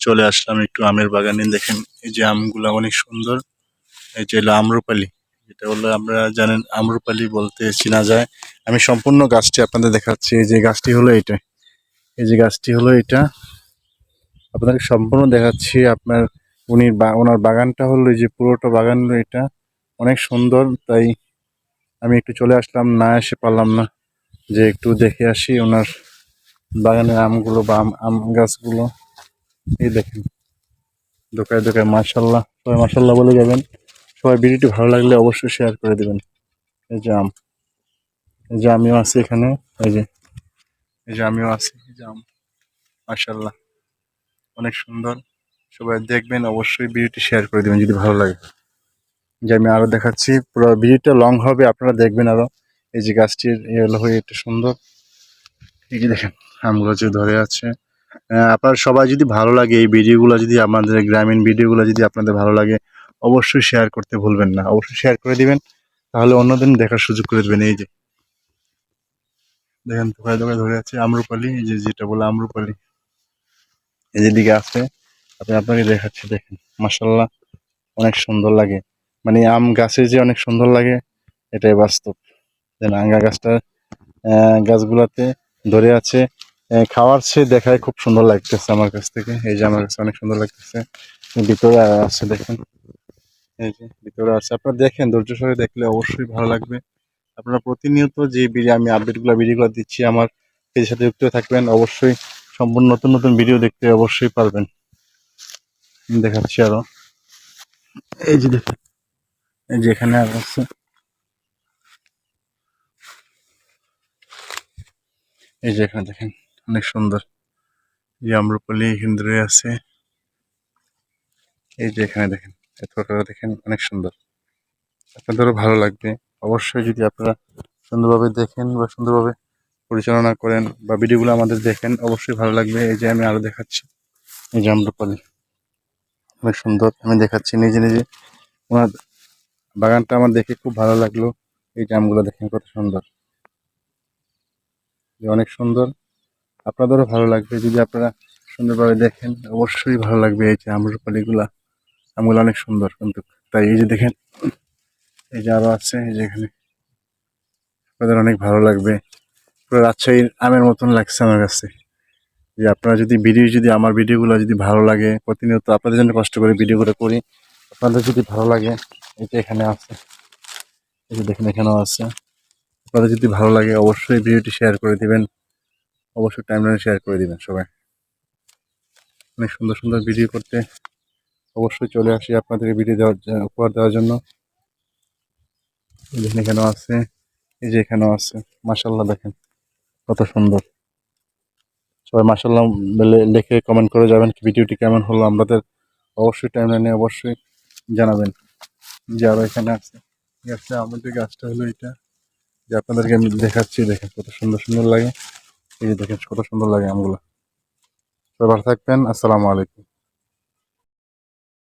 চলে আসলাম একটু আমের বাগানে। দেখেন, এই যে আমগুলা অনেক সুন্দর। এই যে হলো আম্রপালি। এটা হলো আমরা জানেন আম্রপালি বলতে চেনা যায়। আমি সম্পূর্ণ গাছটি আপনাদের দেখাচ্ছি। এই যে গাছটি হলো এটা। এই যে গাছটি হলো এটা। আপনাদের সম্পূর্ণ দেখাচ্ছি। আপনার উনি ওনার বাগানটা হলো এই যে পুরোটা বাগান এটা। অনেক সুন্দর। তাই আমি একটু চলে আসলাম। না এসে পারলাম না যে একটু দেখে আসি ওনার বাগানের আমগুলো বা আম গাছগুলো। এই দেখেন, দোকায় দোকায় মার্শাল্লাহ সবাই মার্শাল্লাহ বলে যাবেন। সবাই ভিডিওটি ভালো লাগলে অবশ্যই শেয়ার করে দেবেন। এই যে আম, এই যে আমিও আছি এখানে, এই যে এই যে আমিও আছি, এই যে আম মার্শাল্লাহ অনেক সুন্দর। সবাই দেখবেন, অবশ্যই ভিডিওটি শেয়ার করে দেবেন যদি ভালো লাগে। যে আমি আরও দেখাচ্ছি, পুরো ভিডিওটা লং হবে, আপনারা দেখবেন আরও এই যে গাছটির ইয়েলো হয়ে একটু সুন্দর। এই যে দেখেন, আমগুলো যে ধরে আছে। আপনার সবাই যদি ভালো লাগে এই ভিডিওগুলো, যদি আমাদের গ্রামীণ ভিডিওগুলো যদি আপনাদের ভালো লাগে, অবশ্যই শেয়ার করতে ভুলবেন না। অবশ্যই শেয়ার করে দিবেন, তাহলে অন্যদিন দেখার সুযোগ করে দেবেন। এই যে, দেখেন দোকায় দোকায় ধরে আছে আম্রপালি, এই যে যেটা বলে আম্রপালি। এই যে দিকে আছে, আপনি আপনাকে দেখাচ্ছি, দেখেন মাসাল্লাহ অনেক সুন্দর লাগে। মানে আম গাছে যে অনেক সুন্দর লাগে, এটাই বাস্তব। যেন আঙ্গা গাছটা গাছগুলাতে ধরে আছে খাওয়ার চেয়ে দেখায় খুব সুন্দর লাগতেছে আমার কাছ থেকে। এই যে আমার কাছে অনেক সুন্দর লাগতেছে। ভিতরে আছে দেখেন। এই যে ভিতরে আছে। আপনারা দেখেন, ধৈর্য সহকারে দেখলে অবশ্যই ভালো লাগবে। আপনারা প্রতিনিয়ত যে ভিডিও আমি আপডেটগুলো, ভিডিওগুলো দিচ্ছি, আমার পেজের সাথে যুক্ত থাকবেন, অবশ্যই সম্পূর্ণ নতুন নতুন ভিডিও দেখতে অবশ্যই পারবেন। দেখাচ্ছি আরও। এই যে দেখেন, এই যে এখানে আর আছে। এই যে এখানে দেখেন। অনেক সুন্দর। এই আম্রপল্লী এখানে ধরে আছে। এই যে এখানে দেখেন, এই ফটোটা দেখেন অনেক সুন্দর। আপনাদেরও ভালো লাগবে। অবশ্যই যদি আপনারা সুন্দরভাবে দেখেন বা সুন্দরভাবে পরিচালনা করেন বা ভিডিওগুলো আমাদের দেখেন, অবশ্যই ভালো লাগবে। এই যে আমি আরও দেখাচ্ছি। এই যে আম্রপল্লী অনেক সুন্দর। আমি দেখাচ্ছি নিজে নিজে। ওনার বাগানটা আমার দেখে খুব ভালো লাগল। এই জামগুলো দেখেন কত সুন্দর। অনেক সুন্দর। আপনাদেরও ভালো লাগবে। যদি আপনারা সুন্দরভাবে দেখেন, অবশ্যই ভালো লাগবে এই যে আম্রপালিগুলা আমগুলো অনেক সুন্দর কিন্তু। তাই এই যে দেখেন, এই যে আরও আছে, এই যে এখানে। আপনাদের অনেক ভালো লাগবে। পুরো রাজশাহীর আমের মতন লাগছে আমার কাছে। যে আপনারা যদি ভিডিও, যদি আমার ভিডিওগুলো যদি ভালো লাগে, প্রতিনিয়ত আপনাদের জন্য কষ্ট করে ভিডিওগুলো করি, আপনাদের যদি ভালো লাগে, এই যে এখানে আছে, এই যে দেখেন এখানেও আছে। আপনাদের যদি ভালো লাগে, অবশ্যই ভিডিওটি শেয়ার করে দিবেন। অবশ্যই টাইমলাইনে শেয়ার করে দিবেন সবাই। অনেক সুন্দর সুন্দর ভিডিও করতে অবশ্যই চলে আসি আপনাদেরকে ভিডিও দেওয়ার উপহার দেওয়ার জন্য। এই দেখেন এখানেও আছে, এই যে এখানেও আছে। মাসাল্লাহ দেখেন, কত সুন্দর। সবাই মাসাল্লাহ লিখে কমেন্ট করে যাবেন ভিডিওটি কেমন হলো। আমাদের অবশ্যই টাইমলাইনে অবশ্যই জানাবেন। যে আরও এখানে আছে। আমাদের গাছটা হলো এটা, যে আপনাদেরকে আমি দেখাচ্ছি, দেখেন কত সুন্দর সুন্দর লাগে। দেখেন কত সুন্দর লাগে আমগুলো। সবাই ভালো থাকবেন। আসসালামু আলাইকুম।